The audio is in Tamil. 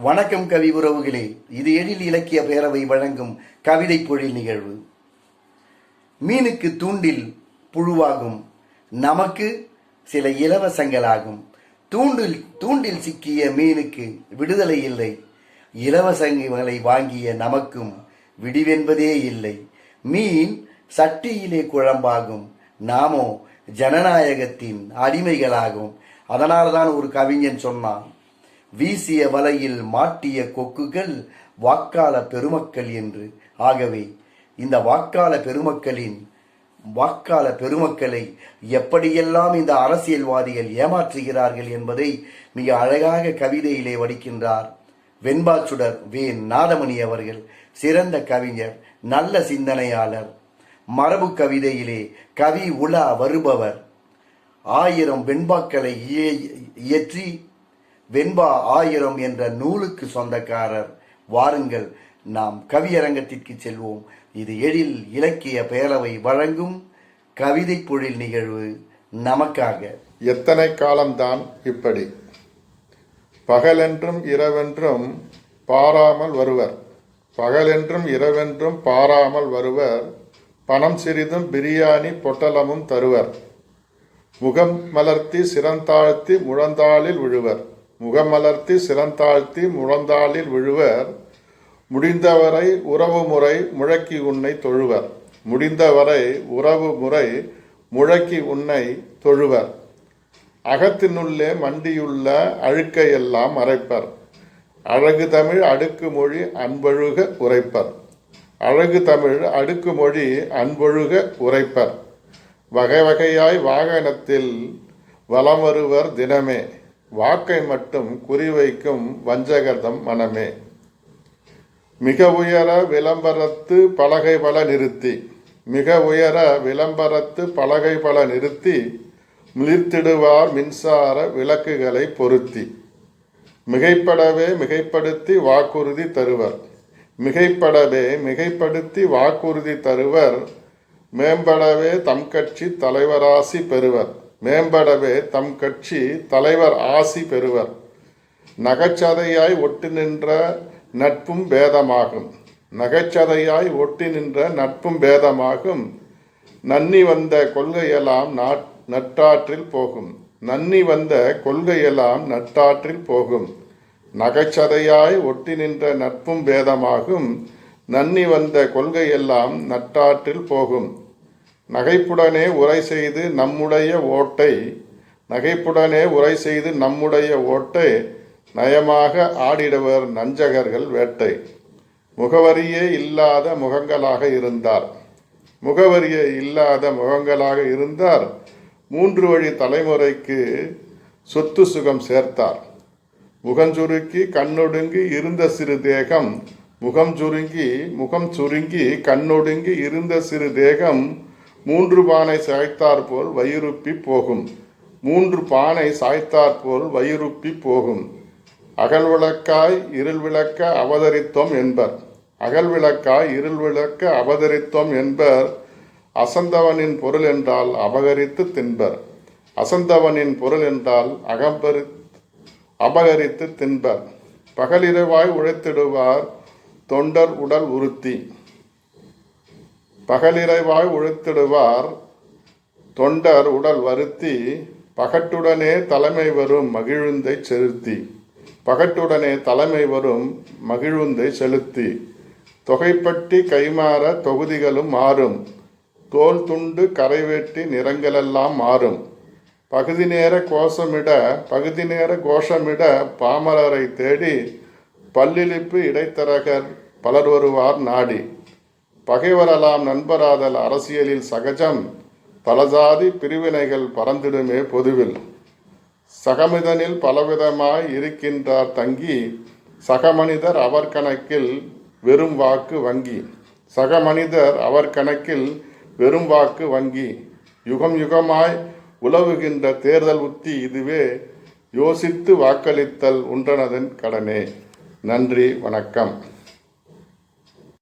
வணக்கம் கவி உறவுகளே. இது எழில் இலக்கிய பேரவை வழங்கும் கவிதை பொழில் நிகழ்வு. மீனுக்கு தூண்டில் புழுவாகும். நமக்கு சில இலவசங்களாகும். தூண்டில் தூண்டில் சிக்கிய மீனுக்கு விடுதலை இல்லை. இலவசங்களை வாங்கிய நமக்கும் விடிவென்பதே இல்லை. மீன் சட்டியிலே குழம்பாகும். நாமோ ஜனநாயகத்தின் அடிமைகளாகும். அதனால்தான் ஒரு கவிஞன் சொன்னான் வீசிய வலையில் மாட்டிய கொக்குகள் வாக்காள பெருமக்கள் என்று. ஆகவே இந்த வாக்காள பெருமக்களின் வாக்காள பெருமக்களை எப்படியெல்லாம் இந்த அரசியல்வாதிகள் ஏமாற்றுகிறார்கள் என்பதை மிக அழகாக கவிதையிலே வடிக்கின்றார் வெண்பாச்சுடர் வே. நாதமணி அவர்கள் சிறந்த கவிஞர் நல்ல சிந்தனையாளர். மரபு கவிதையிலே கவி உலா வருபவர். ஆயிரம் வெண்பாக்களை இய- இயற்றி வெண்பா ஆயிரம் என்ற நூலுக்கு சொந்தக்காரர். வாருங்கள் நாம் கவியரங்கத்திற்கு செல்வோம். இது எழில் இலக்கிய பேரவை வழங்கும் கவிதை பொழில் நிகழ்வு நமக்காக. எத்தனை காலம்தான் இப்படி? பகலென்றும் இரவென்றும் பாராமல் வருவர். பகலென்றும் இரவென்றும் பாராமல் வருவர். பணம் சிறிதும் பிரியாணி பொட்டலமும் தருவர். முகம் மலர்த்தி சிறந்தாழ்த்தி முழந்தாளில் விழுவர். முகம் மலர்த்தி சிறந்தாழ்த்தி முழந்தாளில் விழுவர். முடிந்தவரை உறவு முறை முழக்கி உன்னை தொழுவர். முடிந்தவரை உறவு முறை முழக்கி உன்னை தொழுவர். அகத்தினுள்ளே மண்டியுள்ள அழுக்கையெல்லாம் மறைப்பர். அழகு தமிழ் அடுக்கு மொழி அன்பொழுக உரைப்பர். அழகு தமிழ் அடுக்கு மொழி அன்பொழுக உரைப்பர். வகை வகையாய் வாகனத்தில் வலம் வருவர் தினமே. வாக்கை மட்டும் குறிவைக்கும் வஞ்சகர்தம் மனமே. மிக உயர விளம்பரத்து பலகை பல நிறுத்தி. மிக உயர விளம்பரத்து பலகை பல நிறுத்தி மிளிர்த்திடுவார் மின்சார விளக்குகளை பொருத்தி. மிகைப்படவே மிகைப்படுத்தி வாக்குறுதி தருவர். மிகைப்படவே மிகைப்படுத்தி வாக்குறுதி தருவர். மேம்படவே தம் கட்சி தலைவராசி பெறுவர். மேம்படவே தம் கட்சி தலைவர் ஆசி பெறுவர். நகைச்சதையாய் ஒட்டி நின்ற நட்பும் பேதமாகும். நகைச்சதையாய் ஒட்டி நின்ற நட்பும் பேதமாகும். நன்னி வந்த கொள்கையெல்லாம் நாட் நட்டாற்றில் போகும். நன்னி வந்த கொள்கையெல்லாம் நட்டாற்றில் போகும். நகைச்சதையாய் ஒட்டி நின்ற நட்பும் பேதமாகும். நன்னி வந்த கொள்கையெல்லாம் நட்டாற்றில் போகும். நகைப்புடனே உரை செய்து நம்முடைய ஓட்டை நகைப்புடனே உரை செய்து நம்முடைய ஓட்டை நயமாக ஆடிடுவர் நஞ்சகர்கள் வேட்டை. முகவரியே இல்லாத முகங்களாக இருந்தார். முகவரியே இல்லாத முகங்களாக இருந்தார். மூன்று வழி தலைமுறைக்கு சொத்து சுகம் சேர்த்தார். முகம் சுருக்கி கண்ணொடுங்கி இருந்த சிறு தேகம் முகம் சுருங்கி முகம் சுருங்கி கண்ணொடுங்கி இருந்த சிறு தேகம் மூன்று பானை சாய்த்தாற் போல் வயிறுப்பி போகும். மூன்று பானை சாய்த்தாற்போல் வயிறுப்பி போகும். அகல் விளக்காய் இருள் விளக்க அவதரித்தோம் என்பர். அகல் விளக்காய் இருள் விளக்க அவதரித்தோம் என்பர். அசந்தவனின் பொருள் என்றால் அபகரித்து தின்பர். அசந்தவனின் பொருள் என்றால் அகம்பரி அபகரித்து தின்பர். பகலிரவாய் உழைத்திடுவார் தொண்டர் உடல் உறுத்தி. பகலிறைவாய் உழுத்திடுவார். தொண்டர் உடல் வருத்தி பகட்டுடனே தலைமை வரும் மகிழுந்தை செலுத்தி. பகட்டுடனே தலைமை வரும் மகிழுந்தை செலுத்தி. தொகைப்பட்டி கைமாற தொகுதிகளும் மாறும். தோல் துண்டு கரைவேட்டி நிறங்களெல்லாம் மாறும். பகுதி நேர கோஷமிட பகுதி நேர கோஷமிட பாமரரை தேடி பல்லிழிப்பு இடைத்தரகர் பலர் வருவார் நாடி. பகைவரெல்லாம் நண்பராதல் அரசியலில் சகஜம் பலஜாதி பிரிவினைகள் பறந்திடுமே பொதுவில். சகமிதனில் பலவிதமாய் இருக்கின்றார் தங்கி சகமனிதர் அவர் கணக்கில் வெறும் வாக்கு வங்கி. சகமனிதர் அவர் கணக்கில் வெறும் வாக்கு வங்கி. யுகம் யுகமாய் உலவுகின்ற தேர்தல் உத்தி இதுவே யோசித்து வாக்களித்தல் உன்றனதன் கடனே. நன்றி வணக்கம்.